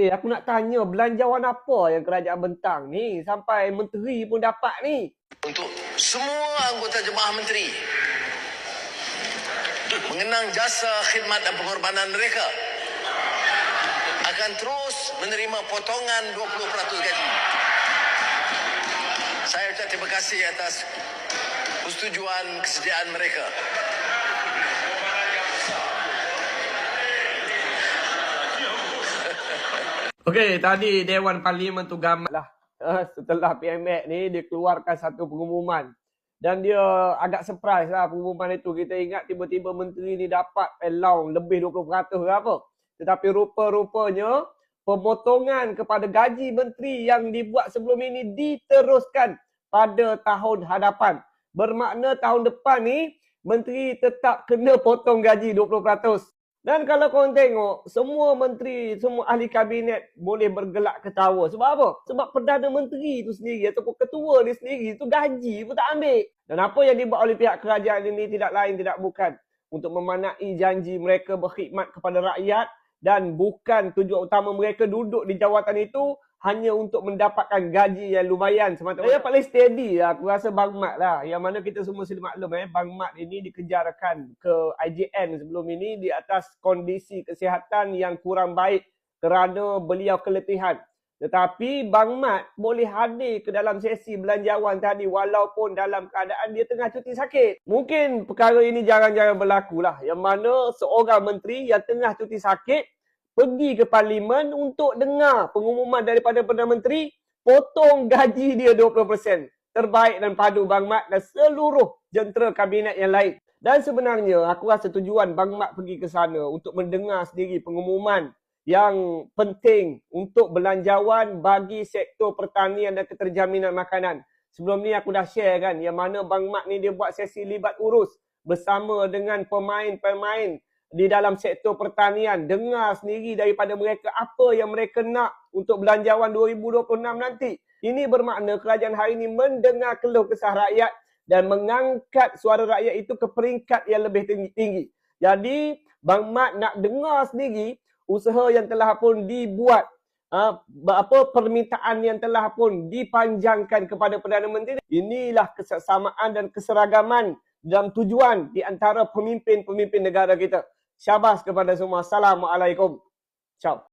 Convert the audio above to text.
Eh, aku nak tanya belanjawan apa yang kerajaan bentang ni sampai menteri pun dapat ni? untuk semua anggota jemaah menteri mengenang jasa khidmat dan pengorbanan mereka akan terus menerima potongan 20% gaji. Saya ucap terima kasih atas persetujuan kesediaan mereka. Okey, tadi Dewan Parlimen tu gambar lah. Uh, setelah PMX ni dia keluarkan satu pengumuman. Dan dia agak surprise lah pengumuman itu. Kita ingat tiba-tiba menteri ni dapat allowance lebih 20% ke apa. Tetapi rupa-rupanya pemotongan kepada gaji menteri yang dibuat sebelum ini diteruskan pada tahun hadapan. Bermakna tahun depan ni menteri tetap kena potong gaji 20%. Dan kalau korang tengok, semua menteri, semua ahli kabinet boleh bergelak ketawa. Sebab apa? Sebab Perdana Menteri itu sendiri ataupun ketua dia sendiri itu gaji pun tak ambil. Dan apa yang dibuat oleh pihak kerajaan ini tidak lain, tidak bukan untuk memanai janji mereka berkhidmat kepada rakyat dan bukan tujuan utama mereka duduk di jawatan itu hanya untuk mendapatkan gaji yang lumayan semata-mata. Yang paling steady lah, aku rasa Bang Mat lah. Yang mana kita semua sudah maklum eh, Bang Mat ini dikejarkan ke IJN sebelum ini di atas kondisi kesihatan yang kurang baik kerana beliau keletihan. Tetapi Bang Mat boleh hadir ke dalam sesi belanjawan tadi walaupun dalam keadaan dia tengah cuti sakit. Mungkin perkara ini jarang-jarang berlaku lah. Yang mana seorang menteri yang tengah cuti sakit pergi ke parlimen untuk dengar pengumuman daripada Perdana Menteri potong gaji dia 20%. Terbaik dan padu Bang Mat dan seluruh jentera kabinet yang lain. Dan sebenarnya aku rasa tujuan Bang Mat pergi ke sana untuk mendengar sendiri pengumuman yang penting untuk belanjawan bagi sektor pertanian dan keterjaminan makanan. Sebelum ni aku dah share kan yang mana Bang Mat ni dia buat sesi libat urus bersama dengan pemain-pemain di dalam sektor pertanian dengar sendiri daripada mereka apa yang mereka nak untuk belanjawan 2026 nanti. Ini bermakna kerajaan hari ini mendengar keluh kesah rakyat dan mengangkat suara rakyat itu ke peringkat yang lebih tinggi. Jadi Bang Mat nak dengar sendiri usaha yang telah pun dibuat uh, apa permintaan yang telah pun dipanjangkan kepada Perdana Menteri. Inilah kesesamaan dan keseragaman dalam tujuan di antara pemimpin-pemimpin negara kita. Syabas kepada semua. Assalamualaikum. Ciao.